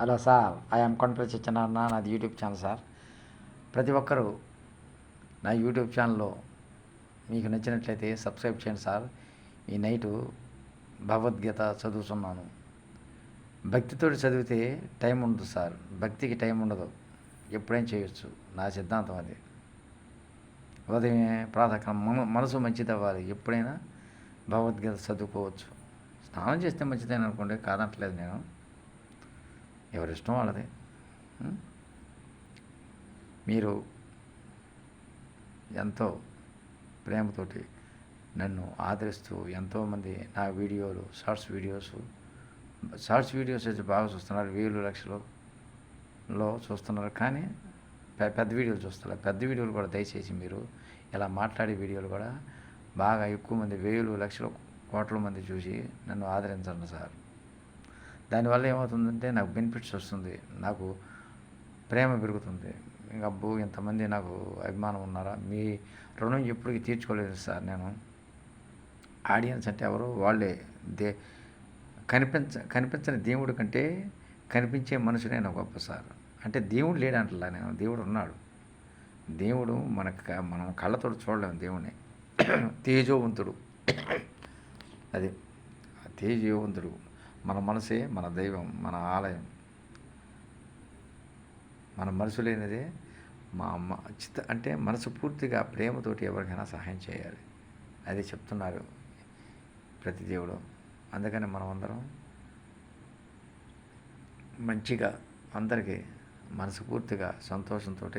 Hello sir I'm Kondapalli Satyanarayana నాది YouTube channel sir. ప్రతి ఒక్కరూ నా యూట్యూబ్ ఛానల్లో మీకు నచ్చినట్లయితే సబ్స్క్రైబ్ చేయండి సార్. ఈ నైటు భగవద్గీత చదువుతున్నాను. భక్తితో చదివితే టైం ఉండదు సార్. భక్తికి టైం ఉండదు. ఎప్పుడైనా చేయొచ్చు. నా సిద్ధాంతం అది. ఉదయమే ప్రాతకాలం మన మనసు మంచిది అవ్వాలి. ఎప్పుడైనా భగవద్గీత చదువుకోవచ్చు. స్నానం చేస్తే మంచిదని అనుకోండి కాదంటలేదు నేను. ఎవరిష్టం వాళ్ళది. మీరు ఎంతో ప్రేమతోటి నన్ను ఆదరిస్తూ ఎంతోమంది నా వీడియోలు షార్ట్స్ వీడియోస్ షార్ట్స్ వీడియోస్ అయితే బాగా చూస్తున్నారు వేలు లక్షలు లో చూస్తున్నారు. కానీ పెద్ద వీడియోలు చూస్తారు పెద్ద వీడియోలు కూడా దయచేసి మీరు ఇలా మాట్లాడే వీడియోలు కూడా బాగా ఎక్కువ మంది వేలు లక్షలు కోట్ల మంది చూసి నన్ను ఆదరించండి సార్. దానివల్ల ఏమవుతుందంటే నాకు బెనిఫిట్స్ వస్తుంది. నాకు ప్రేమ పెరుగుతుంది. ఇంకా అబ్బో ఇంతమంది నాకు అభిమానం ఉన్నారా? మీ రుణం ఎప్పటికీ తీర్చుకోలేదు సార్ నేను. ఆడియన్స్ అంటే ఎవరు? వాళ్ళే. దే కనిపించ కనిపించని దేవుడి కంటే కనిపించే మనుషుడే నాకు గొప్ప సార్. అంటే దేవుడు లేడంటలా నేను. దేవుడు ఉన్నాడు. దేవుడు మనకు మనం కళ్ళతో చూడలేము దేవుణ్ణి. తేజోవంతుడు. అది. తేజోవంతుడు. మన మనసే మన దైవం మన ఆలయం. మన మనసు లేనిదే మా అమ్మ చిత్త అంటే మనసు పూర్తిగా ప్రేమతోటి ఎవరికైనా సహాయం చేయాలి. అది చెప్తున్నారు ప్రతి దేవుడు. అందుకని మనం అందరం మంచిగా అందరికీ మనస్ఫూర్తిగా సంతోషంతో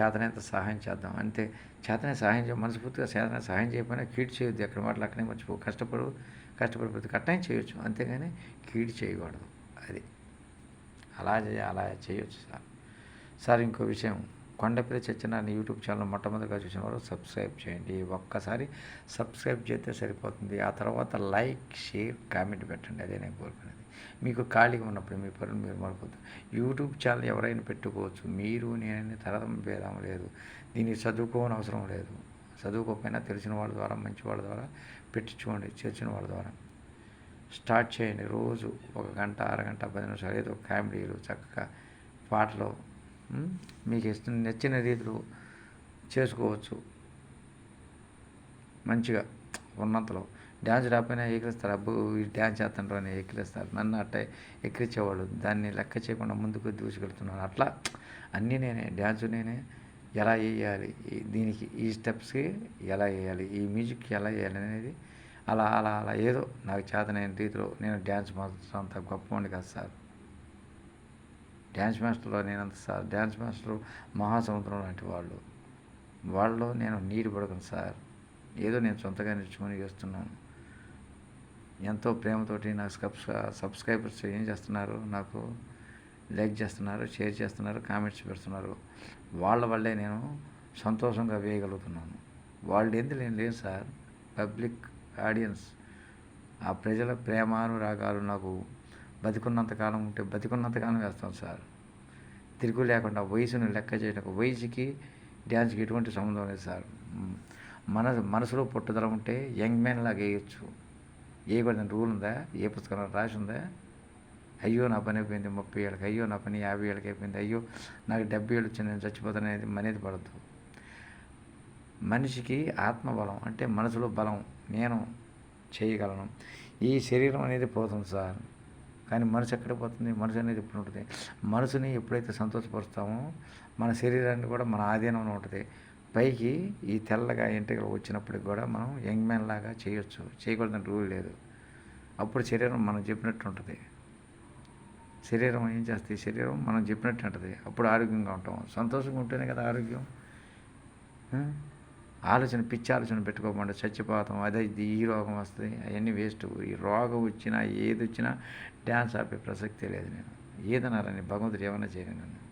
చేతనేంత సహాయం చేద్దాం. అంతే. చేతనే సహాయం చేయ మనస్ఫూర్తిగా చేతనే సహాయం చేయకపోయినా కీట్ చేయొద్దు. ఎక్కడ మాటలు అక్కడే మర్చిపో కష్టపడు కష్టపడి ప్రతి కట్టం చేయొచ్చు. అంతేగాని కీడు చేయకూడదు. అది. అలా చేయ అలా చేయొచ్చు సార్. సార్ ఇంకో విషయం. కొండపల్లి సత్యనారాయణ యూట్యూబ్ ఛానల్ మొట్టమొదటిగా చూసిన వారు సబ్స్క్రైబ్ చేయండి. ఒక్కసారి సబ్స్క్రైబ్ చేస్తే సరిపోతుంది. ఆ తర్వాత లైక్ షేర్ కామెంట్ పెట్టండి. అదే నేను కోరుకునేది. మీకు ఖాళీగా ఉన్నప్పుడు మీ పనులు మీరు మరపొద్దు యూట్యూబ్ ఛానల్ ఎవరైనా పెట్టుకోవచ్చు. మీరు నేనని తరదం భేదం లేదు. దీన్ని చదువుకోని అవసరం లేదు. చదువుకోకపోయినా తెలిసిన వాళ్ళ ద్వారా మంచి వాళ్ళ ద్వారా పెట్టించుకోండి చేర్చిన వాళ్ళ ద్వారా. స్టార్ట్ చేయండి రోజు ఒక గంట అరగంట పది నిమిషాలు ఏదో కామెడీలు చక్కగా పాటలు మీకు ఇష్టం నచ్చిన రీతిలో చేసుకోవచ్చు. మంచిగా ఉన్నంతలో. డ్యాన్స్ రాకపోయినా ఎక్కిరిస్తారు అబ్బు ఈ డ్యాన్స్ చేస్తుంటారు అని ఎక్కిరిస్తారు నన్ను అట్ట ఎక్కిరించేవాళ్ళు దాన్ని లెక్క చేయకుండా ముందుకు దూసుకెళ్తున్నాను. అట్లా అన్నీ నేనే డ్యాన్స్ నేనే ఎలా వేయాలి దీనికి ఈ స్టెప్స్కి ఎలా వేయాలి ఈ మ్యూజిక్ ఎలా వేయాలి అనేది అలా అలా అలా ఏదో నాకు చేతనైన రీతిలో నేను డ్యాన్స్ మాస్టర్ అంత గొప్పవాడిని కాదు సార్. డ్యాన్స్ మాస్టర్లో నేనంత సార్. డ్యాన్స్ మాస్టర్ మహాసముద్రం లాంటి వాళ్ళు. వాళ్ళలో నేను నీరు పడకను సార్. ఏదో నేను సొంతగా నేర్చుకొని చేస్తున్నాను. ఎంతో ప్రేమతోటి నాకు సబ్స్ సబ్స్క్రైబర్స్ ఏం చేస్తున్నారు? నాకు లైక్ చేస్తున్నారు షేర్ చేస్తున్నారు కామెంట్స్ పెడుతున్నారు. వాళ్ళ వల్లే నేను సంతోషంగా వేయగలుగుతున్నాను. వాళ్ళు ఏంది నేను లేదు సార్. పబ్లిక్ ఆడియన్స్ ఆ ప్రజల ప్రేమానురాగాలు నాకు బతికున్నంతకాలం ఉంటే బతికున్నంతకాలం వేస్తాను సార్. తిరుగు లేకుండా వయసును లెక్క చేయడం వయసుకి డ్యాన్స్కి ఎటువంటి సంబంధం లేదు సార్. మన మనసులో పట్టుదల ఉంటే యంగ్ మ్యాన్ లాగా వేయచ్చు. వేయకూడదని రూల్ ఉందా? ఏ పుస్తకంలో రాసి ఉందా? అయ్యో నా పని అయిపోయింది ముప్పై ఏళ్ళకి. అయ్యో నా పని యాభై ఏళ్ళకి అయిపోయింది. అయ్యో నాకు డెబ్బై ఏళ్ళు వచ్చింది నేను చచ్చిపోతాననేది అనేది పడద్దు. మనిషికి ఆత్మబలం అంటే మనసులో బలం నేను చేయగలను. ఈ శరీరం అనేది పోతుంది సార్. కానీ మనసు ఎక్కడ పోతుంది? మనసు అనేది ఎప్పుడు ఉంటుంది? మనసుని ఎప్పుడైతే సంతోషపరుస్తామో మన శరీరాన్ని కూడా మన ఆధీనంలో ఉంటుంది. పైకి ఈ తెల్లగా ఎంట్రుకలు వచ్చినప్పటికి కూడా మనం యంగ్ మ్యాన్ లాగా చేయొచ్చు. చేయకూడదని రూల్ లేదు. అప్పుడు శరీరం మనం చెప్పినట్టు ఉంటుంది. శరీరం ఏం చేస్తుంది శరీరం మనం చెప్పినట్టు ఉంటుంది అప్పుడు ఆరోగ్యంగా ఉంటాం. సంతోషంగా ఉంటేనే కదా ఆరోగ్యం. ఆలోచన పిచ్చి ఆలోచన పెట్టుకోకుండా చచ్చిపోతాం. అదే ఇది ఈ రోగం వస్తుంది. అవన్నీ వేస్ట్. ఈ రోగం వచ్చినా ఏది వచ్చినా డ్యాన్స్ ఆపే ప్రసక్తే లేదు నేను. ఏదన్నారని భగవంతుడు ఏమన్నా చేయను నన్ను.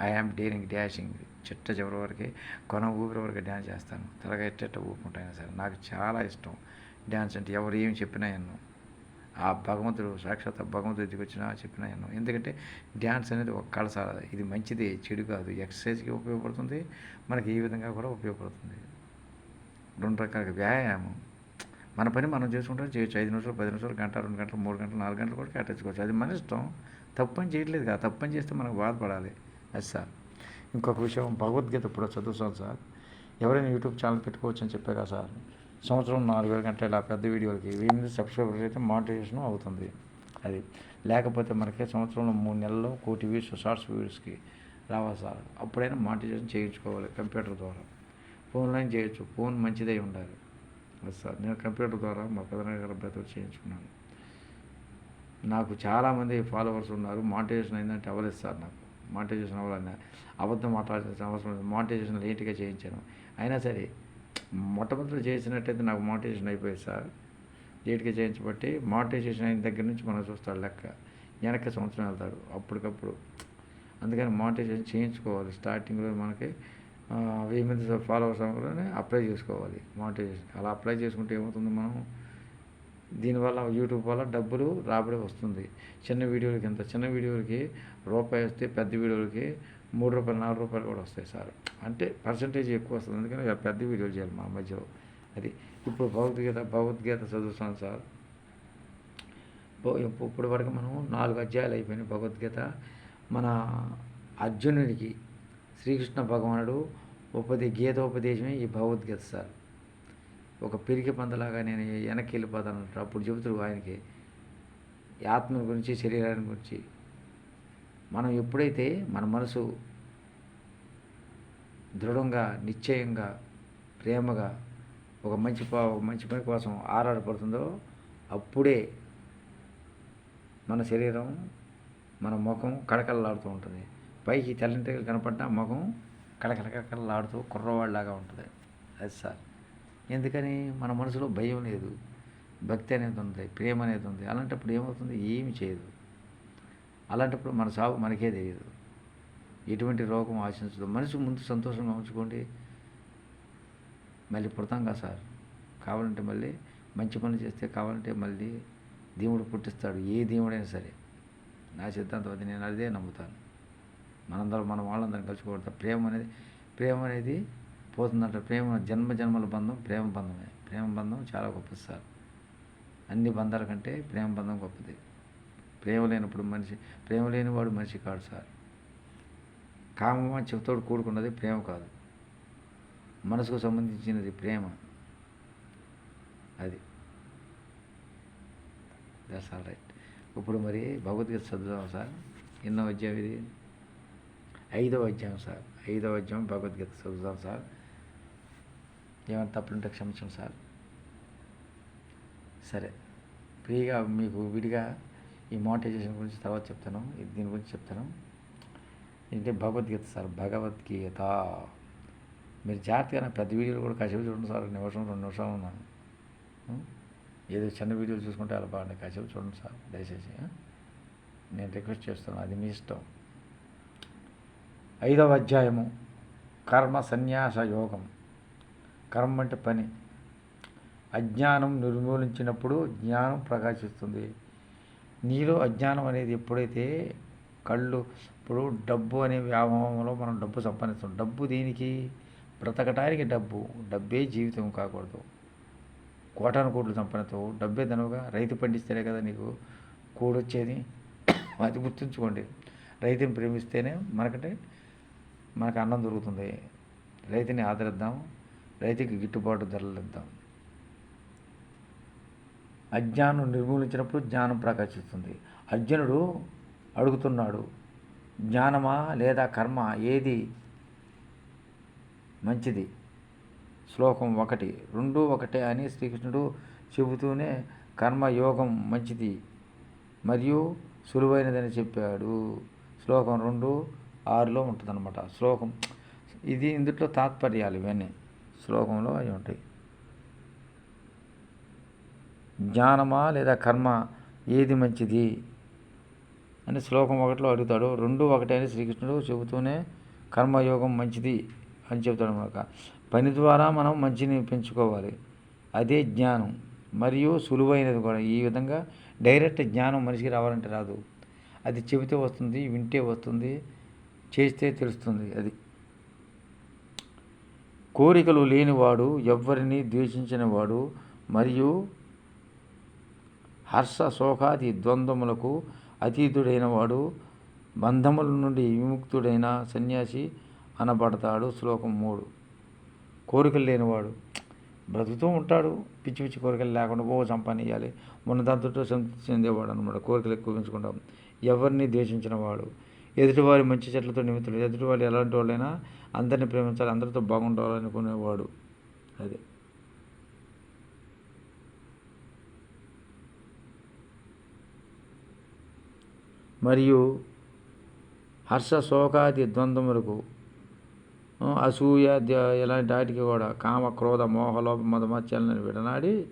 ఐ ఆమ్ డేరింగ్ డ్యాషింగ్ చిట్ట చివరి వరకే కొన ఊపిరి వరకు డ్యాన్స్ చేస్తాను. త్వరగా ఎట్ట ఊపుకుంటాను సరే నాకు చాలా ఇష్టం. డ్యాన్స్ అంటే ఎవరు ఏమి చెప్పినా ఎన్నో ఆ భగవంతుడు సాక్షాత్ భగవంతుడు ఎదిగి వచ్చినా చెప్పినా ఎన్నో. ఎందుకంటే డ్యాన్స్ అనేది ఒక కళసాల ఇది మంచిది చెడు కాదు. ఎక్సర్సైజ్కి ఉపయోగపడుతుంది. మనకి ఈ విధంగా కూడా ఉపయోగపడుతుంది. రెండు రకాల వ్యాయామం. మన పని మనం చేసుకుంటాం చేయొచ్చు. ఐదు నిమిషాలు పది నిమిషాలు గంట రెండు గంటలు మూడు గంటలు నాలుగు గంటలు కూడా కేటాయించుకోవచ్చు అది మన ఇష్టం. తప్పని చేయట్లేదు కదా. తప్పని చేస్తే మనకు బాధపడాలి. అది సార్. ఇంకొక విషయం భగవద్గీత ఇప్పుడు చదువుతాను సార్. ఎవరైనా యూట్యూబ్ ఛానల్ పెట్టుకోవచ్చు అని చెప్పే సార్? సంవత్సరం నాలుగు వేల గంటల ఇలా పెద్ద వీడియోలకి వెయ్యి సబ్స్క్రైబర్స్ అయితే మానిటైజేషన్ అవుతుంది. అది లేకపోతే మనకి సంవత్సరంలో మూడు నెలల్లో కోటి వ్యూస్ షార్ట్స్ వ్యూస్కి రావాలి సార్. అప్పుడైనా మానిటైజేషన్ చేయించుకోవాలి కంప్యూటర్ ద్వారా. ఫోన్లైన్ చేయొచ్చు. ఫోన్ మంచిదై ఉండాలి. అది సార్. నేను కంప్యూటర్ ద్వారా మా పెదనాన్న అబ్బాయితో చేయించుకున్నాను. నాకు చాలామంది ఫాలోవర్స్ ఉన్నారు. మానిటైజేషన్ అయిందంటే అవ్వలేదు సార్ నాకు. మానిటైజేషన్ అవ్వాలన్నా అబద్ధం మాట్లాడాల్సిన అవసరం లేదు. మానిటైజేషన్ లేట్గా చేయించాను. అయినా సరే మొట్టమొదటి చేసినట్టయితే నాకు మోటివేషన్ అయిపోయింది సార్. లేట్గా చేయించబట్టి మోటివేషన్ అయిన దగ్గర నుంచి మనం చూస్తాడు లెక్క. వెనక్కి సంవత్సరం వెళ్తాడు అప్పటికప్పుడు. అందుకని మోటివేషన్ చేయించుకోవాలి. స్టార్టింగ్లో మనకి వెయ్యి మంది ఫాలోవర్స్ అవ్వగానే అప్లై చేసుకోవాలి మోటివేషన్. అలా అప్లై చేసుకుంటే ఏమవుతుంది మనం? దీనివల్ల యూట్యూబ్ వల్ల డబ్బులు రాబడి వస్తుంది. చిన్న వీడియోలకి ఎంత? చిన్న వీడియోలకి రూపాయి వస్తే పెద్ద వీడియోలకి మూడు రూపాయలు నాలుగు రూపాయలు కూడా వస్తాయి సార్. అంటే పర్సంటేజ్ ఎక్కువ వస్తుంది. అందుకని పెద్ద వీడియోలు చేయాలి మా మధ్యలో. అది ఇప్పుడు భగవద్గీత భగవద్గీత చదువుతాను సార్. ఇప్పుడు వరకు మనం నాలుగు అధ్యాయాలు అయిపోయినాయి భగవద్గీత. మన అర్జునుడికి శ్రీకృష్ణ భగవానుడు ఉపదే గీతోపదేశమే ఈ భగవద్గీత సార్. ఒక పిరికి పందలాగా నేను వెనక్కి వెళ్ళిపోతాను అప్పుడు చెబుతాడు ఆయనకి. ఆత్మ గురించి శరీరాన్ని గురించి. మనం ఎప్పుడైతే మన మనసు దృఢంగా నిశ్చయంగా ప్రేమగా ఒక మంచి పా మంచి పని కోసం ఆరాటపడుతుందో అప్పుడే మన శరీరం మన ముఖం కళకళలాడుతూ ఉంటుంది. పైకి తెల్లంటిగా కనపడ్డా ముఖం కళకళకళలాడుతూ కుర్రవాళ్ళలాగా ఉంటుంది. అది సార్. ఎందుకని? మన మనసులో భయం లేదు. భక్తి అనేది ఉంది ప్రేమ అనేది ఉంది. అలాంటప్పుడు ఏమవుతుంది? ఏమి చేయదు. అలాంటప్పుడు మన సాగు మనకే తెలియదు. ఎటువంటి రోగం ఆశించదు. మనిషి ముందు సంతోషంగా ఉంచుకోండి. మళ్ళీ పుడతాం కదా సార్. కావాలంటే మళ్ళీ మంచి పనులు చేస్తే కావాలంటే మళ్ళీ దేవుడు పుట్టిస్తాడు. ఏ దేవుడైనా సరే. నా సిద్ధాంతం అది నేను అదే నమ్ముతాను. మనందరం మన వాళ్ళందరం కలుసుకోవడం ప్రేమ అనేది ప్రేమ అనేది పోతుందంట. ప్రేమ జన్మ జన్మల బంధం ప్రేమ బంధమే. ప్రేమ బంధం చాలా గొప్పది సార్. అన్ని బంధాల కంటే ప్రేమ బంధం గొప్పది. ప్రేమ లేనప్పుడు మనిషి ప్రేమ లేనివాడు మనిషి కాడు సార్. కామమ చెవితోడు కూడుకున్నది ప్రేమ కాదు. మనసుకు సంబంధించినది ప్రేమ. అది. దట్స్ ఆల్ రైట్ ఇప్పుడు మరి భగవద్గీత చదువుదాం సార్? ఎన్నో అధ్యాయం ఇది? ఐదవ అధ్యాయం సార్. ఐదవ అధ్యాయం భగవద్గీత చదువుదాం సార్. ఏమైనా తప్పులుంటే క్షమించండి సార్. సరే. ఫ్రీగా మీకు విడిగా ఈ మోటివేషన్ గురించి తర్వాత చెప్తాను. దీని గురించి చెప్తాను. ఏంటంటే భగవద్గీత సార్ భగవద్గీత. మీరు జాగ్రత్తగా నా పెద్ద వీడియోలు కూడా కసేపు చూడండి సార్. నిమిషం రెండు నిమిషాలు ఉన్నాను. ఏదో చిన్న వీడియోలు చూసుకుంటే అలా బాగుంది కసేపు చూడండి సార్. దయచేసి నేను రిక్వెస్ట్ చేస్తున్నాను. అది మీ ఇష్టం. ఐదవ అధ్యాయము. కర్మ సన్యాస యోగం. కర్మ అంటే పని. అజ్ఞానం నిర్మూలించినప్పుడు జ్ఞానం ప్రకాశిస్తుంది. నీలో అజ్ఞానం అనేది ఎప్పుడైతే కళ్ళు ఇప్పుడు డబ్బు అనే వ్యామోహంలో మనం డబ్బు సంపాదిస్తాం డబ్బు దేనికి? బ్రతకటానికి డబ్బు. డబ్బే జీవితం కాకూడదు. కోటాను కోట్లు సంపాదిస్తావు. డబ్బే తనువుగా రైతు పండిస్తేనే కదా నీకు కూడొచ్చేది అది గుర్తుంచుకోండి. రైతుని ప్రేమిస్తేనే మనకంటే మనకు అన్నం దొరుకుతుంది. రైతుని ఆదరిద్దాం. రైతుకి గిట్టుబాటు ధరలు ఇద్దాం. అజ్ఞానం నిర్మూలించినప్పుడు జ్ఞానం ప్రకాశిస్తుంది. అర్జునుడు అడుగుతున్నాడు జ్ఞానమా లేదా కర్మ? ఏది? మంచిది. శ్లోకం ఒకటి. రెండు ఒకటే అని శ్రీకృష్ణుడు చెబుతూనే కర్మయోగం మంచిది మరియు సులువైనదని చెప్పాడు. శ్లోకం రెండు ఆరులో ఉంటుందన్నమాట. శ్లోకం ఇది ఇందులో తాత్పర్యాలు ఇవన్నీ. శ్లోకంలో అవి ఉంటాయి. జ్ఞానమా లేదా కర్మ? ఏది మంచిది? అని శ్లోకం ఒకటిలో అడుగుతాడు. రెండు ఒకటే అని శ్రీకృష్ణుడు చెబుతూనే కర్మయోగం మంచిది అని చెబుతాడు మనక పని ద్వారా మనం మంచిని పెంచుకోవాలి. అదే జ్ఞానం. మరియు సులువైనది కూడా. ఈ విధంగా డైరెక్ట్ జ్ఞానం మనిషికి రావాలంటే రాదు. అది చెబితే వస్తుంది వింటే వస్తుంది చేస్తే తెలుస్తుంది అది. కోరికలు లేనివాడు ఎవ్వరిని ద్వేషించినవాడు మరియు హర్ష శోకాది ద్వంద్వములకు అతీతుడైన వాడు బంధముల నుండి విముక్తుడైన సన్యాసి అనబడతాడు. శ్లోకం మూడు. కోరికలు లేనివాడు. బ్రతుకుతూ ఉంటాడు. పిచ్చి పిచ్చి కోరికలు లేకుండా ఓ సంపాదించాలి. ఉన్న దాంతో సంతృప్తి చెందేవాడు అనమాట కోరికలు ఎక్కువ పెంచుకుంటాం ఎవరిని ద్వేషించిన వాడు? ఎదుటివారి మంచి చెట్లతో నిమిత్తుడు. ఎదుటివారు ఎలాంటి వాళ్ళైనా అందరిని ప్రేమించాలి. అందరితో బాగుండాలనుకునేవాడు. అదే. మరియు హర్ష శోకాది ద్వంద్వములకు అసూయ ద- ఇలాంటి వాటికి కూడా కామ క్రోధ మోహలో మదమత్యాలను విడనాడి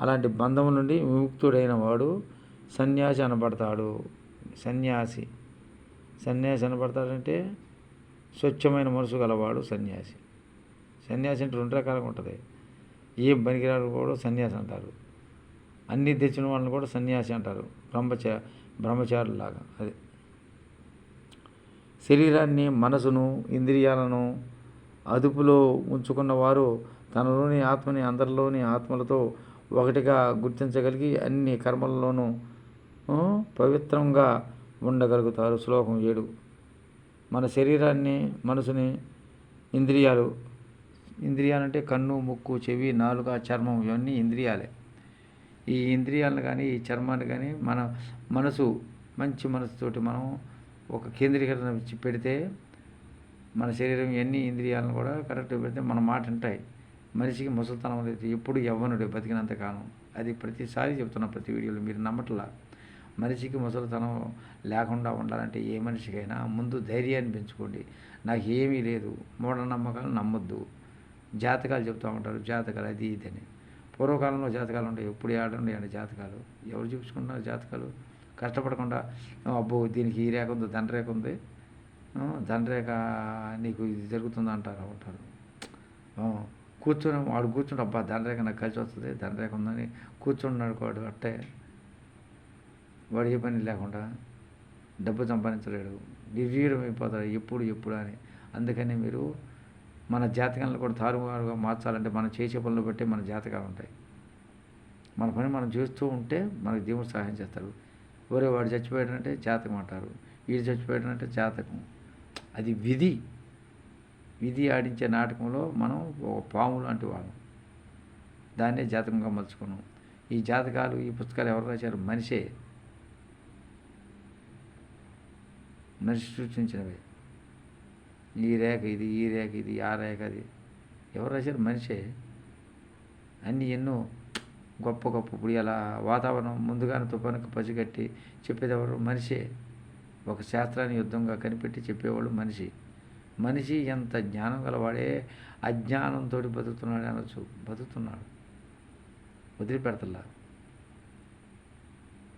అలాంటి బంధం నుండి విముక్తుడైన వాడు సన్యాసి అనబడతాడు. సన్యాసి. సన్యాసి అనబడతాడంటే స్వచ్ఛమైన మనసు గలవాడు సన్యాసి. సన్యాసి అంటే రెండు రకాలుగా ఉంటుంది. ఏం పనికిరాడు కూడా సన్యాసి అంటారు. అన్నీ తెచ్చిన వాళ్ళని కూడా సన్యాసి అంటారు. బ్రహ్మచ బ్రహ్మచారులాగా అది. శరీరాన్ని మనసును ఇంద్రియాలను అదుపులో ఉంచుకున్న వారు తనలోని ఆత్మని అందరిలోని ఆత్మలతో ఒకటిగా గుర్తించగలిగి అన్ని కర్మలలోనూ పవిత్రంగా ఉండగలుగుతారు. శ్లోకం ఏడు. మన శరీరాన్ని మనసుని ఇంద్రియాలు ఇంద్రియాలంటే కన్ను ముక్కు చెవి నాలుక చర్మం ఇవన్నీ ఇంద్రియాలే. ఈ ఇంద్రియాలను కానీ ఈ చర్మాన్ని కానీ మన మనసు మంచి మనసుతోటి మనం ఒక కేంద్రీకరణ ఇచ్చి పెడితే మన శరీరం ఎన్ని ఇంద్రియాలను కూడా కరెక్ట్గా పెడితే మన మాట ఉంటాయి మనిషికి ముసలితనం లేదు ఎప్పుడు యవ్వనుడే బతికినంతకాలం అది ప్రతిసారి చెప్తున్నా ప్రతి వీడియోలో మీరు నమ్మట్లా. మనిషికి ముసలితనం లేకుండా ఉండాలంటే ఏ మనిషికైనా ముందు ధైర్యాన్ని పెంచుకోండి. నాకు ఏమీ లేదు. మూఢనమ్మకాలు నమ్మొద్దు. జాతకాలు చెప్తూ ఉంటారు. జాతకాలు అది ఇది అని. పూర్వకాలంలో జాతకాలు ఉంటాయి ఎప్పుడు ఏడండి అండి జాతకాలు. ఎవరు చూపించుకుంటున్నారు జాతకాలు? కష్టపడకుండా అబ్బో దీనికి ఈ రేఖ ఉంది దండ రేఖ ఉంది. ఆ, రేఖ నీకు ఇది జరుగుతుంది అంటారు ఉంటారు. కూర్చొని వాడు కూర్చుంటే అబ్బా దండ రేఖ నాకు కలిసి వస్తుంది దండ రేఖ ఉందని కూర్చున్నాడు వాడు అట్టే. వాడు ఏ పని లేకుండా డబ్బు సంపాదించలేడు. నిర్వీర్యం అయిపోతాడు ఎప్పుడు ఎప్పుడు అని. అందుకని మీరు మన జాతకాలను కూడా తారుమారుగా మార్చాలంటే మనం చేసే పనులు బట్టి మన జాతకాలు ఉంటాయి. మన పని మనం చేస్తూ ఉంటే మనకు దేవుడు సహాయం చేస్తారు ఎవరే వాడు చచ్చిపోయాడంటే జాతకం అంటారు. వీడు చచ్చిపోయాడంటే జాతకం. అది విధి. విధి ఆడించే నాటకంలో మనం ఒక పాము లాంటి వాళ్ళం. దాన్నే జాతకంగా మలుచుకున్నాం. ఈ జాతకాలు ఈ పుస్తకాలు ఎవరు రాశారు? మనిషే. మనిషి సృష్టించినవి ఈ రేఖ ఇది ఈ రేఖ ఇది ఆ రేఖ అది. ఎవరు రాశారు? మనిషే. అన్నీ ఎన్నో గొప్ప గొప్ప ఇప్పుడు ఇలా వాతావరణం ముందుగానే తుఫానుకు పసిగట్టి చెప్పేది ఎవరు? మనిషే. ఒక శాస్త్రాన్ని యుద్ధంగా కనిపెట్టి చెప్పేవాడు మనిషి. మనిషి ఎంత జ్ఞానం గలవాడే అజ్ఞానంతో బతుకుతున్నాడు అనొచ్చు. బతుకుతున్నాడు. వదిలిపెడతలా.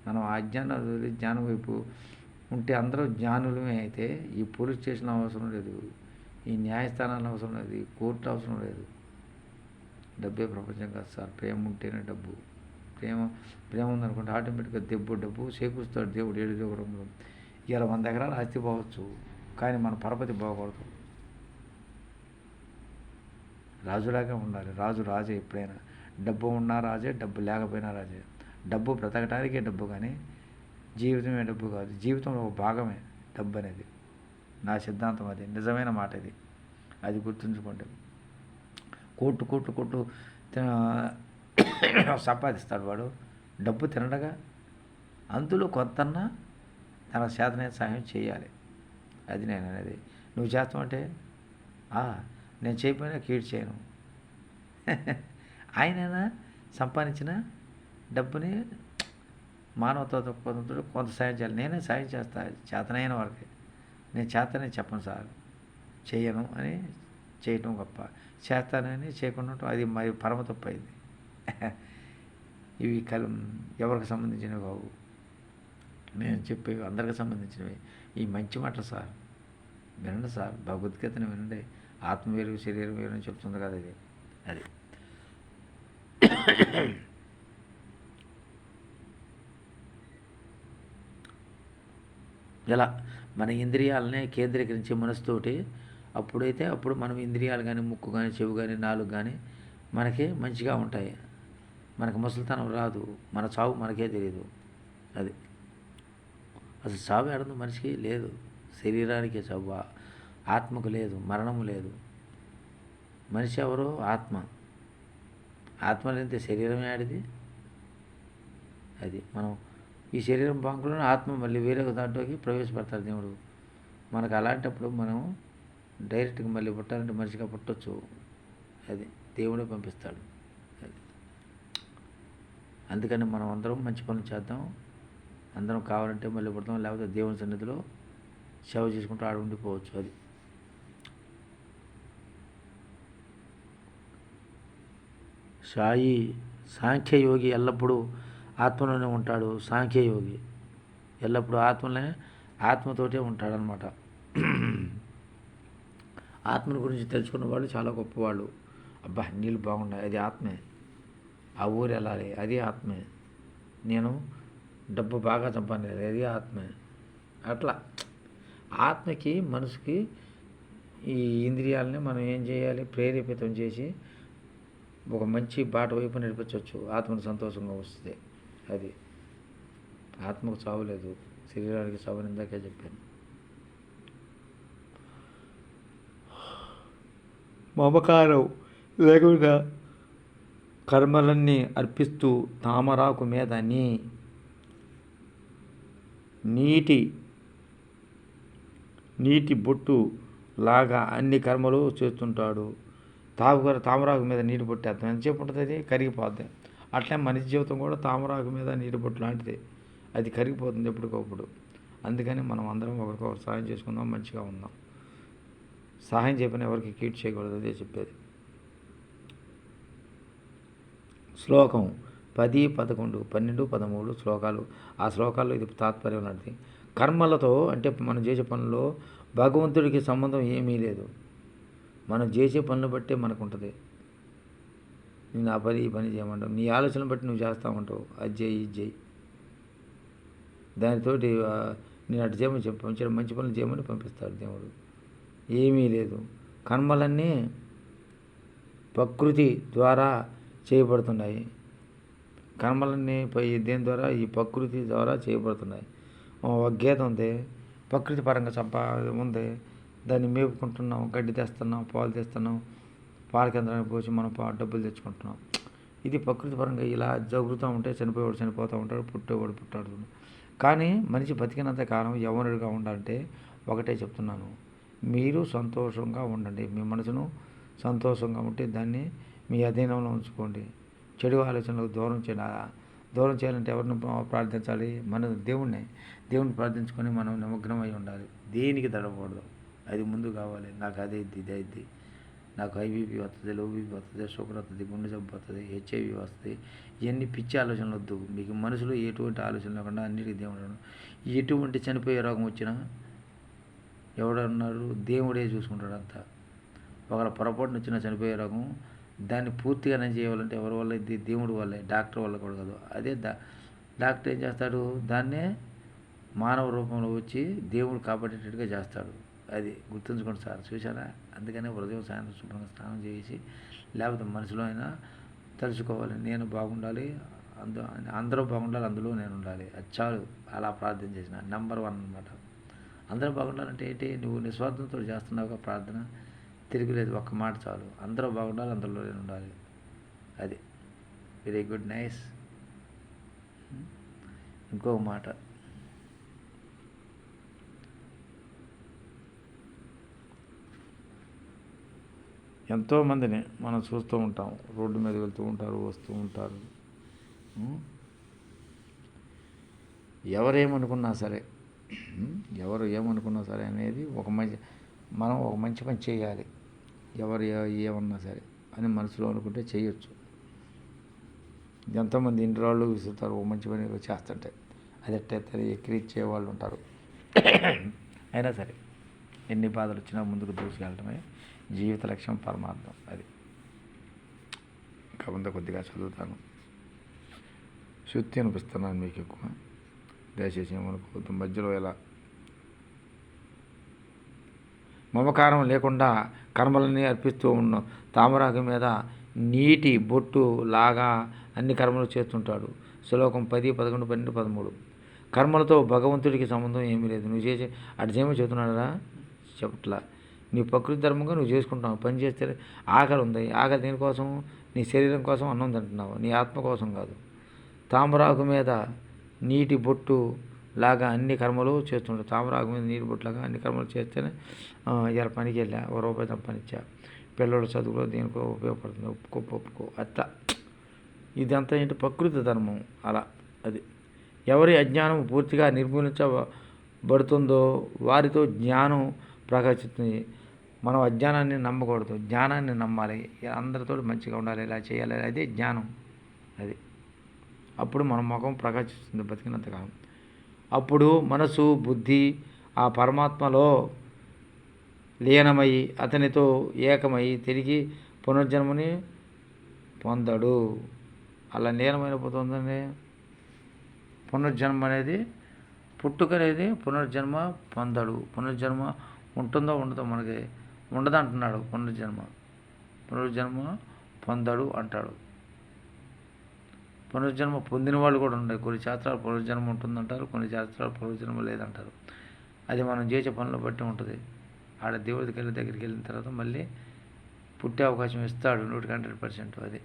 మనం ఆ జ్ఞానం జ్ఞానం వైపు ఉంటే అందరూ జ్ఞానులమే అయితే ఈ పోలీస్ స్టేషన్ అవసరం లేదు. ఈ న్యాయస్థానాలు అవసరం లేదు. ఈ కోర్టు అవసరం లేదు. డబ్బే ప్రపంచం కాదు సార్. ప్రేమ ఉంటేనే డబ్బు. ప్రేమ ప్రేమ ఉందనుకుంటే ఆటోమేటిక్గా దెబ్బ డబ్బు చేకూరుస్తాడు దేవుడు ఏడు దేవుడు ఇలా వంద ఎకరాలు ఆస్తి పోవచ్చు కానీ మన పరపతి బాగకూడదు రాజులాగా ఉండాలి. రాజు రాజే ఎప్పుడైనా. డబ్బు ఉన్నా రాజే డబ్బు లేకపోయినా రాజే. డబ్బు బ్రతకటానికే డబ్బు కానీ జీవితమే డబ్బు కాదు. జీవితంలో ఒక భాగమే డబ్బు అనేది. నా సిద్ధాంతం అది. నిజమైన మాట ఇది. అది గుర్తుంచుకోండి. కోట్లు కోట్లు కోట్లు తిన సంపాదిస్తాడు వాడు. డబ్బు తినడగా అందులో కొంతన్నా తన చేతనే సహాయం చేయాలి. అది నేను అనేది. నువ్వు చేస్తామంటే "ఆ, నేను చేయకపోయినా కీడ్ చేయను. ఆయనైనా సంపాదించిన డబ్బుని మానవతా దృక్పథంతో కొంత సాయం చేయాలి. నేనే సాయం చేస్తా. చేతనైన వారికి నేను చేతనే చెప్పను సార్. చేయను అని చేయటం గొప్ప. చేస్తానని చేయకుండా ఉండటం అది మరి పరమ తప్పు అయింది. ఇవి కల ఎవరికి సంబంధించినవి కావు. నేను చెప్పేవి అందరికి సంబంధించినవి. ఈ మంచి మాటలు సార్. వినండి సార్. భగవద్గీతను వినండి. ఆత్మ వేరు శరీరం వేరు అని చెప్తుంది కదా ఇది. అది. ఇలా మన ఇంద్రియాలనే కేంద్రీకరించే మనసుతోటి అప్పుడైతే అప్పుడు మనం ఇంద్రియాలు కానీ ముక్కు కానీ చెవి కానీ నాలుగు కానీ మనకి మంచిగా ఉంటాయి. మనకు ముసలితనం రాదు. మన చావు మనకే తెలియదు అది. అసలు చావు ఎడదు మనిషికి? లేదు. శరీరానికి చావు. ఆత్మకు లేదు. మరణము లేదు. మనిషి ఎవరు? ఆత్మ. ఆత్మ లేనితే శరీరం ఆడిది. అది. మనం ఈ శరీరం బాంకులోనే ఆత్మ మళ్ళీ వేరే దాంట్లోకి ప్రవేశపెడతాడు దేవుడు. మనకు అలాంటప్పుడు మనం డైరెక్ట్గా మళ్ళీ పుట్టాలంటే మనిషిగా పుట్టొచ్చు. అది దేవుడే పంపిస్తాడు. అది. అందుకని మనం అందరం మంచి పనులు చేద్దాం. అందరం కావాలంటే మళ్ళీ పుడతాం. లేకపోతే దేవుని సన్నిధిలో సేవ చేసుకుంటూ ఆడ ఉండిపోవచ్చు. అది. సాయి సాంఖ్యయోగి ఎల్లప్పుడూ ఆత్మలోనే ఉంటాడు సాంఖ్యయోగి. ఎల్లప్పుడూ ఆత్మలే ఆత్మతోటే ఉంటాడనమాట ఆత్మని గురించి తెలుసుకున్న వాళ్ళు చాలా గొప్పవాళ్ళు. అబ్బా నీళ్ళు బాగున్నాయి. అది ఆత్మే. ఆ ఊరు వెళ్ళాలి. అది ఆత్మే. నేను డబ్బు బాగా సంపాదించాలి. అది ఆత్మే. అట్లా. ఆత్మకి మనసుకి ఈ ఇంద్రియాలని మనం ఏం చేయాలి? ప్రేరేపితం చేసి ఒక మంచి బాట వైపు నడిపించవచ్చు. ఆత్మను సంతోషంగా వస్తుంది అది. ఆత్మకు చావలేదు శరీరానికి చావు ఇందాకే చెప్పాను. మమకారం లేకుండా కర్మలన్నీ అర్పిస్తూ తామరాకు మీద నీ నీటి నీటి బొట్టు లాగా అన్ని కర్మలు చేస్తుంటాడు. తాగుర తామరాకు మీద నీటి బొట్టు అర్థం ఎంతసేపు ఉంటుంది అది? కరిగిపోద్ది. అట్లే మనిషి జీవితం కూడా తామరాకు మీద నీటి బొట్టు లాంటిది. అది కరిగిపోతుంది ఎప్పటికప్పుడు. అందుకని మనం అందరం ఒకరికొకరు సహాయం చేసుకుందాం మంచిగా ఉందాం. సహాయం చెప్పిన ఎవరికి కీట్ చేయకూడదు అదే చెప్పేది. శ్లోకం పది పదకొండు పన్నెండు పదమూడు శ్లోకాలు. ఆ శ్లోకాల్లో ఇది తాత్పర్యం లాంటిది. కర్మలతో అంటే మనం చేసే పనుల్లో భగవంతుడికి సంబంధం ఏమీ లేదు. మనం చేసే పనులు బట్టే మనకు ఉంటుంది నేను ఆ పని ఈ పని చేయమంటావు. నీ ఆలోచన బట్టి నువ్వు చేస్తా ఉంటావు. అది చేయి ఇది చేయి. దానితోటి నేను అటు చేయమని చెప్పి పంపించాడు. మంచి పనులు చేయమని పంపిస్తాడు దేవుడు. ఏమీ లేదు. కర్మలన్నీ ప్రకృతి ద్వారా చేయబడుతున్నాయి. కర్మలన్నీ పై దేని ద్వారా? ఈ ప్రకృతి ద్వారా చేయబడుతున్నాయి. ఒక గీత ఉంది. ప్రకృతి పరంగా చంప ఉంది. దాన్ని మేపుకుంటున్నాం గడ్డి తెస్తున్నాం పాలు తెస్తున్నాం. పాల కేంద్రానికి పోసి మనం పా డబ్బులు తెచ్చుకుంటున్నాం. ఇది ప్రకృతి పరంగా ఇలా జరుగుతూ ఉంటే చనిపోయేవాడు చనిపోతూ ఉంటాడు పుట్టేవాడు పుట్టాడు కానీ మనిషి బతికినంత కాలం యవనుడిగా ఉండాలంటే ఒకటే చెప్తున్నాను. మీరు సంతోషంగా ఉండండి. మీ మనసును సంతోషంగా ఉంటే దాన్ని మీ అధీనంలో ఉంచుకోండి. చెడు ఆలోచనలకు దూరం చేయాలి దూరం చేయాలంటే ఎవరిని ప్రార్థించాలి? మన దేవుణ్ణి. దేవుణ్ణి ప్రార్థించుకొని మనం నిమగ్నం అయి ఉండాలి. దేనికి తడకూడదు అది ముందు కావాలి. నాకు అదే ఇది ఇదే ఇది నాకు హైబీపీ వస్తుంది లో బీపీ వస్తుంది షుగర్ వస్తుంది గుండె జబ్బు వస్తుంది హెచ్ఐవి వస్తుంది ఇవన్నీ పిచ్చి ఆలోచనలు వద్దు. మీకు మనసులో ఎటువంటి ఆలోచన లేకుండా అన్నిటికీ దేవుడు ఎటువంటి చనిపోయే రోగం వచ్చినా ఎవడన్నారు దేవుడే చూసుకుంటాడు అంతా. ఒకవేళ పొరపాటున వచ్చిన చనిపోయే రోగం దాన్ని పూర్తిగా నేను చేయాలంటే ఎవరి వల్ల? ఇది దేవుడి వల్లే డాక్టర్ వల్ల కూడా కాదు. అదే దా డాక్టర్ ఏం చేస్తాడు? దాన్నే మానవ రూపంలో వచ్చి దేవుడు కాపాడేటట్టుగా చేస్తాడు. అది గుర్తుంచుకోండి సార్. చూసారా అందుకనే ఉదయం సాయంత్రం శుభ్రంగా స్నానం చేసి లేకపోతే మనసులో అయినా తలుచుకోవాలి. నేను బాగుండాలి అందు అందరూ బాగుండాలి అందులో నేను ఉండాలి. అది చాలు. అలా ప్రార్థన చేసిన. నెంబర్ వన్ అనమాట అందరూ బాగుండాలంటే ఏంటి? నువ్వు నిస్వార్థంతో చేస్తున్నావుగా ప్రార్థన. తిరుగులేదు ఒక్క మాట చాలు. అందరూ బాగుండాలి అందులో నేను ఉండాలి. అది. వెరీ గుడ్ నైస్ ఇంకొక మాట. ఎంతోమందిని మనం చూస్తూ ఉంటాం. రోడ్డు మీద వెళ్తూ ఉంటారు వస్తూ ఉంటారు. ఎవరేమనుకున్నా సరే ఎవరు ఏమనుకున్నా సరే అనేది ఒక మంచి మనం ఒక మంచి పని చేయాలి. ఎవరు ఏమన్నా సరే అని మనసులో అనుకుంటే చేయొచ్చు. ఎంతోమంది ఇన్ని విసురుతారు ఒక మంచి పని చేస్తుంటే. అది ఎట్టయితే ఎక్కిరిచ్చే వాళ్ళు ఉంటారు. అయినా సరే ఎన్ని బాధలు వచ్చినా ముందుకు దూసుకెళ్ళటమే జీవిత లక్ష్యం పరమార్థం అది. ఇంకా కొద్దిగా చదువుతాను. శుద్ధి అనిపిస్తున్నాను మీకు ఎక్కువ. దయచేసి ఏమనుకోవద్దు. మధ్యలో ఎలా? మమకారం లేకుండా కర్మలన్నీ అర్పిస్తూ ఉన్న తామరాకు మీద నీటి బొట్టు లాగా అన్ని కర్మలు చేస్తుంటాడు. శ్లోకం పది పదకొండు పన్నెండు పదమూడు. కర్మలతో భగవంతుడికి సంబంధం ఏమీ లేదు. నువ్వు చేసే అటు చేయమని చెబుతున్నాడా చెప్పట్లా నీ ప్రకృతి ధర్మంగా నువ్వు చేసుకుంటున్నావు పని చేస్తే ఆకలి ఉంది. ఆకలి దీనికోసం నీ శరీరం కోసం అన్నం తింటున్నావు. నీ ఆత్మ కోసం కాదు. తామరాకు మీద నీటి బొట్టు లాగా అన్ని కర్మలు చేస్తుంటారు తామరాకు మీద నీటి బొట్టు లాగా అన్ని కర్మలు చేస్తేనే ఆ, ఇవాళ పనికి వెళ్ళా ఓ రూపాయి సంపాదించా. పిల్లల చదువులో దేనికో ఉపయోగపడుతుంది. ఒప్పుకో ఒప్పుకో. అట్లా ఇదంతా ఏంటి? ప్రకృతి ధర్మం. అలా అది. ఎవరి అజ్ఞానం పూర్తిగా నిర్మూలించబడుతుందో వారితో జ్ఞానం ప్రకాశిస్తుంది. మనం అజ్ఞానాన్ని నమ్మకూడదు జ్ఞానాన్ని నమ్మాలి అందరితో మంచిగా ఉండాలి ఇలా చేయాలి అదే జ్ఞానం అది. అప్పుడు మన ముఖం ప్రకాశిస్తుంది బతికినంతకాలం అప్పుడు మనసు బుద్ధి ఆ పరమాత్మలో లీనమై అతనితో ఏకమై తిరిగి పునర్జన్మని పొందడు. అలా లీనమైన పునర్జన్మ అనేది పుట్టుక అనేది పునర్జన్మ పొందడు. పునర్జన్మ ఉంటుందో ఉండదో మనకి ఉండదు అంటున్నాడు పునర్జన్మ పునర్జన్మ పొందడు అంటాడు. పునర్జన్మ పొందిన వాళ్ళు కూడా ఉన్నాయి కొన్ని శాస్త్రాలు పునర్జన్మ ఉంటుందంటారు కొన్ని శాస్త్రాలు పునర్జన్మ లేదంటారు. అది మనం చేసే పనులు బట్టి ఉంటుంది. ఆడ దేవుడికి వెళ్ళి దగ్గరికి వెళ్ళిన తర్వాత మళ్ళీ పుట్టే అవకాశం ఇస్తాడు నూటికి హండ్రెడ్ పర్సెంట్ అది.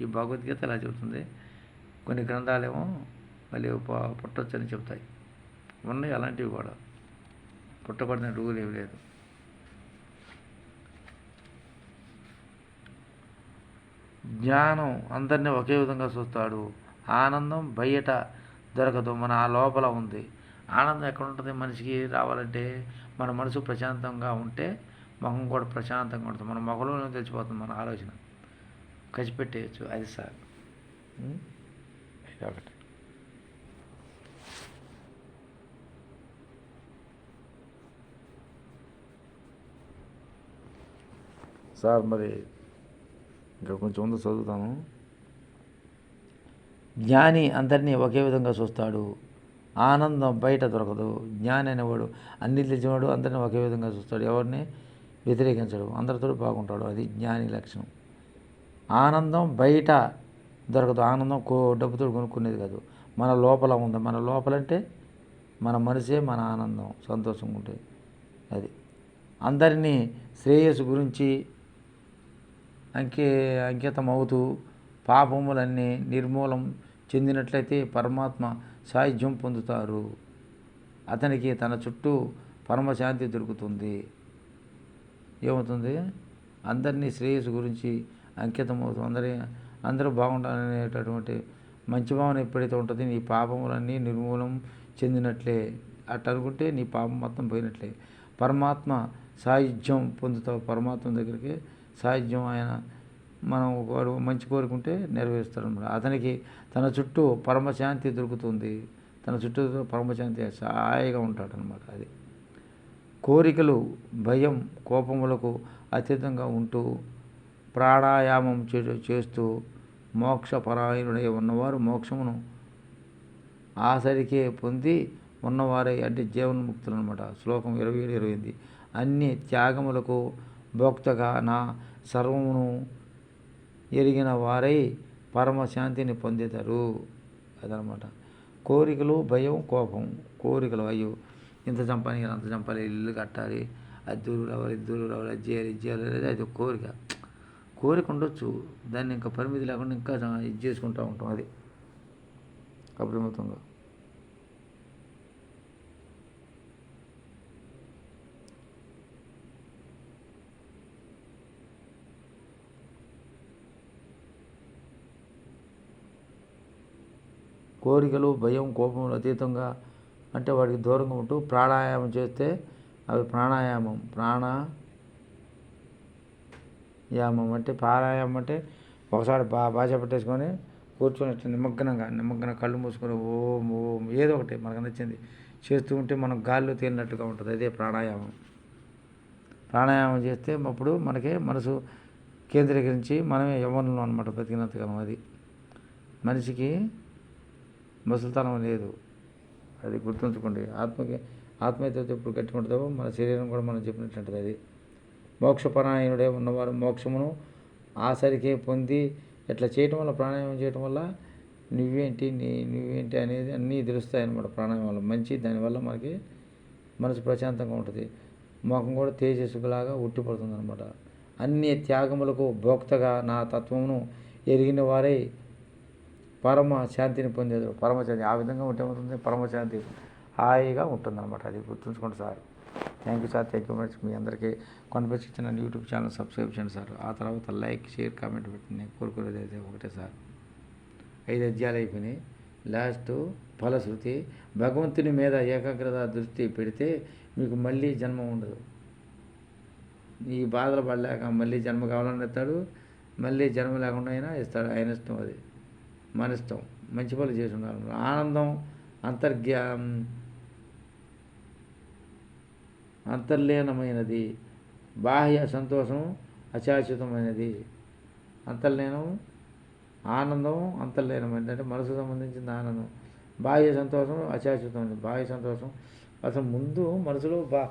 ఈ భగవద్గీత అలా చెబుతుంది. కొన్ని గ్రంథాలేమో మళ్ళీ పుట్టొచ్చని చెప్తాయి ఉన్నాయి అలాంటివి కూడా. పుట్టబడిన రూల్ ఏమి లేదు. జ్ఞానం అందరినీ ఒకే విధంగా చూస్తాడు. ఆనందం బయట దొరకదు మన ఆ లోపల ఉంది. ఆనందం ఎక్కడ ఉంటుంది? మనిషికి రావాలంటే మన మనసు ప్రశాంతంగా ఉంటే ముఖం కూడా ప్రశాంతంగా ఉంటుంది. మన ముఖంలోనే తెలిసిపోతుంది మన ఆలోచన. ఖచ్చిపెట్టేయచ్చు అది సార్. ఒకటి సార్ మరి ఇంకా కొంచెం ఉందో చదువుతాను. జ్ఞాని అందరినీ ఒకే విధంగా చూస్తాడు. ఆనందం బయట దొరకదు. జ్ఞాని అనేవాడు అన్ని తెలిసినవాడు అందరినీ ఒకే విధంగా చూస్తాడు. ఎవరిని? వ్యతిరేకించడు. అందరితో బాగుంటాడు. అది జ్ఞాని లక్షణం. ఆనందం బయట దొరకదు. ఆనందం కో డబ్బుతో కొనుక్కునేది కాదు. మన లోపల ఉంది. మన లోపలంటే మన మనసే మన ఆనందం. సంతోషంగా ఉంటుంది అది. అందరినీ శ్రేయస్సు గురించి అంకి అంకితం అవుతూ పాపములన్నీ నిర్మూలం చెందినట్లయితే పరమాత్మ సాయుధ్యం పొందుతారు. అతనికి తన చుట్టూ పరమశాంతి దొరుకుతుంది. ఏమవుతుంది? అందరినీ శ్రేయస్సు గురించి అంకితం అందరి అందరూ బాగుండాలనేటటువంటి మంచి భావన ఎప్పుడైతే ఉంటుందో నీ పాపములన్నీ నిర్మూలం చెందినట్లే. అట్ట అనుకుంటే నీ పాపం మొత్తం పోయినట్లే. పరమాత్మ సాయుధ్యం పొందుతావు. పరమాత్మ దగ్గరికి సాధ్యం ఆయన మనం వాడు మంచి కోరుకుంటే నెరవేరుస్తాడు అనమాట అతనికి తన చుట్టూ పరమశాంతి దొరుకుతుంది. తన చుట్టూ పరమశాంతి హాయిగా ఉంటాడు అనమాట అది. కోరికలు భయం కోపములకు అతీతంగా ఉంటూ ప్రాణాయామం చే- చేస్తూ మోక్షపరాయణుడై ఉన్నవారు మోక్షమును ఆసరికే పొంది ఉన్నవారై అంటే జీవన్ముక్తులు అనమాట శ్లోకం ఇరవై ఏడు ఇరవై ఎనిమిది. అన్ని త్యాగములకు భోక్తగా నా సర్వమును ఎరిగిన వారై పరమశాంతిని పొందుతారు అదనమాట. కోరికలు భయం కోపం. కోరికలు అయ్యో ఇంత చంపాలి అంత చంపాలి ఇల్లు కట్టాలి. అది దూరం రావాలి ఇది దూరం రావాలి అది చేయాలి ఇది చేయాలి అనేది అది ఒక కోరిక. కోరిక ఉండొచ్చు. దాన్ని ఇంకా పరిమితి లేకుండా ఇంకా ఇది చేసుకుంటూ ఉంటాం అది. అప్రమత్తంగా. కోరికలు భయం కోపములు అతీతంగా అంటే వాటికి దూరంగా ఉంటూ ప్రాణాయామం చేస్తే అవి ప్రాణాయామం ప్రాణ యామం అంటే ప్రాణాయామం అంటే ఒకసారి బా బాజా పెట్టేసుకొని కూర్చొని నిమగ్నంగా నిమగ్నంగా కళ్ళు మూసుకొని ఓం ఓం ఏదో ఒకటి మనకు నచ్చింది. చేస్తూ ఉంటే మనం గాల్లో తేలినట్టుగా ఉంటుంది అదే ప్రాణాయామం. ప్రాణాయామం చేస్తే అప్పుడు మనకి మనసు కేంద్రీకరించి మనమే యవ్వనంలో అనమాట బతికినంతకాలం అది. మనిషికి ముసలితనం లేదు. అది గుర్తుంచుకోండి. ఆత్మకి ఆత్మీయత ఎప్పుడు కట్టుకుంటుందో మన శరీరం కూడా మనం చెప్పినట్టుంటుంది అది. మోక్షపరాయణుడే ఉన్నవారు మోక్షమును ఆసరికే పొంది ఇట్లా చేయటం వల్ల ప్రాణాయామం చేయటం వల్ల నువ్వేంటి నీ నువ్వేంటి అనేది అన్నీ తెలుస్తాయి అన్నమాట ప్రాణాయామం వల్ల. మంచి దానివల్ల మనకి మనసు ప్రశాంతంగా ఉంటుంది. మొఖం కూడా తేజస్సులాగా ఉట్టిపడుతుంది అనమాట అన్ని త్యాగములకు భోక్తగా నా తత్వమును ఎరిగిన వారై పరమ శాంతిని పొందేది. పరమశాంతి ఆ విధంగా ఉంటే ఉంటుంది పరమశాంతి హాయిగా ఉంటుందన్నమాట. అది గుర్తుంచుకోండి sir. Thank you sir thank you much మీ అందరికీ కొనపచ్చి ఇచ్చిన యూట్యూబ్ ఛానల్ సబ్స్క్రైబ్ చేయండి సార్. ఆ తర్వాత లైక్ షేర్ కామెంట్ పెట్టండి. నేను కోరుకునేది అయితే ఒకటే సార్. ఐదు అధ్యాయాలు అయిపోయినాయి. లాస్ట్ ఫలశ్రుతి భగవంతుని మీద ఏకాగ్రత దృష్టి పెడితే మీకు మళ్ళీ జన్మ ఉండదు. ఈ బాధలు పడలేక మళ్ళీ జన్మ కావాలని ఇస్తాడు మళ్ళీ జన్మ లేకుండా అయినా ఇస్తాడు. ఆయన ఇష్టం అది. మనిస్తాం మంచి పనులు చేసి ఉండాలి ఆనందం అంతర్జ్ఞా అంతర్లీనమైనది. బాహ్య సంతోషం అశాశ్వతమైనది. అంతర్లీనం ఆనందం అంతర్లీనమైనది. అంటే మనసుకు సంబంధించిన ఆనందం. బాహ్య సంతోషం అశాశ్వతమైనది. బాహ్య సంతోషం. అసలు ముందు మనసులో బా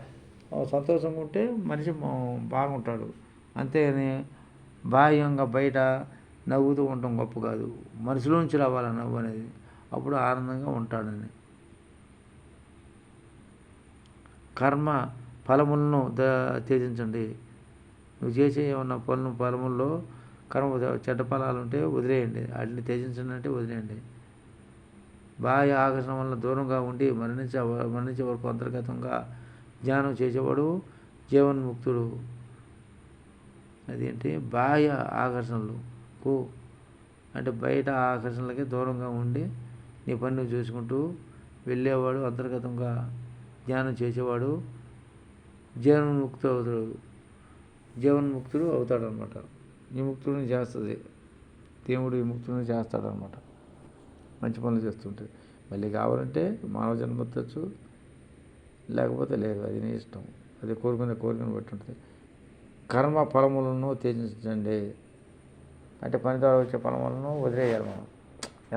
సంతోషంగా ఉంటే మనిషి బాగుంటాడు. అంతేగాని బాహ్యంగా బయట నవ్వుతూ ఉండటం గొప్ప కాదు. మనసులోంచి రావాలి నవ్వు అనేది? అప్పుడు ఆనందంగా ఉంటాడని. కర్మ ఫలములను ద త్యజించండి. నువ్వు చేసే ఏమన్నా పనులు ఫలముల్లో కర్మ చెడ్డ ఫలాలు ఉంటే వదిలేయండి. వాటిని త్యజించండి అంటే వదిలేయండి. బాహ్య ఆకర్షణ వల్ల దూరంగా ఉండి మరణించే మరణించే వరకు అంతర్గతంగా ధ్యానం చేసేవాడు జీవన్ముక్తుడు. అదేంటి? బాహ్య ఆకర్షణలు. పో అంటే బయట ఆకర్షణలకి దూరంగా ఉండి నీ పని నువ్వు చూసుకుంటూ వెళ్ళేవాడు అంతర్గతంగా ధ్యానం చేసేవాడు జీవన్ముక్తుడు అవుతాడు. జీవన్ముక్తుడు అవుతాడు అనమాట విముక్తుడిని చేస్తుంది. దేవుడు విముక్తుడిని చేస్తాడనమాట మంచి పనులు చేస్తుంటే. మళ్ళీ కావాలంటే మానవ జన్మ ఎత్తచ్చు లేకపోతే లేదు అది నీ ఇష్టం. అది కోరుకునే కోరికను బట్టి ఉంటుంది. కర్మ ఫలములను త్యజించండి. అంటే పని ద్వారా వచ్చే పనులను వదిలేయాలి మనం.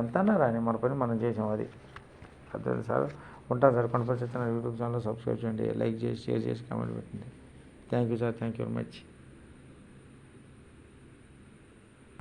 ఎంత అన్నా రాని మన పని మనం చేసాం అది. అర్థం సార్ ఉంటాను సార్ కొనపరిచిన యూట్యూబ్ ఛానల్ సబ్స్క్రైబ్ చేయండి లైక్ చేసి షేర్ చేసి కామెంట్ పెట్టండి. Thank you sir thank you very much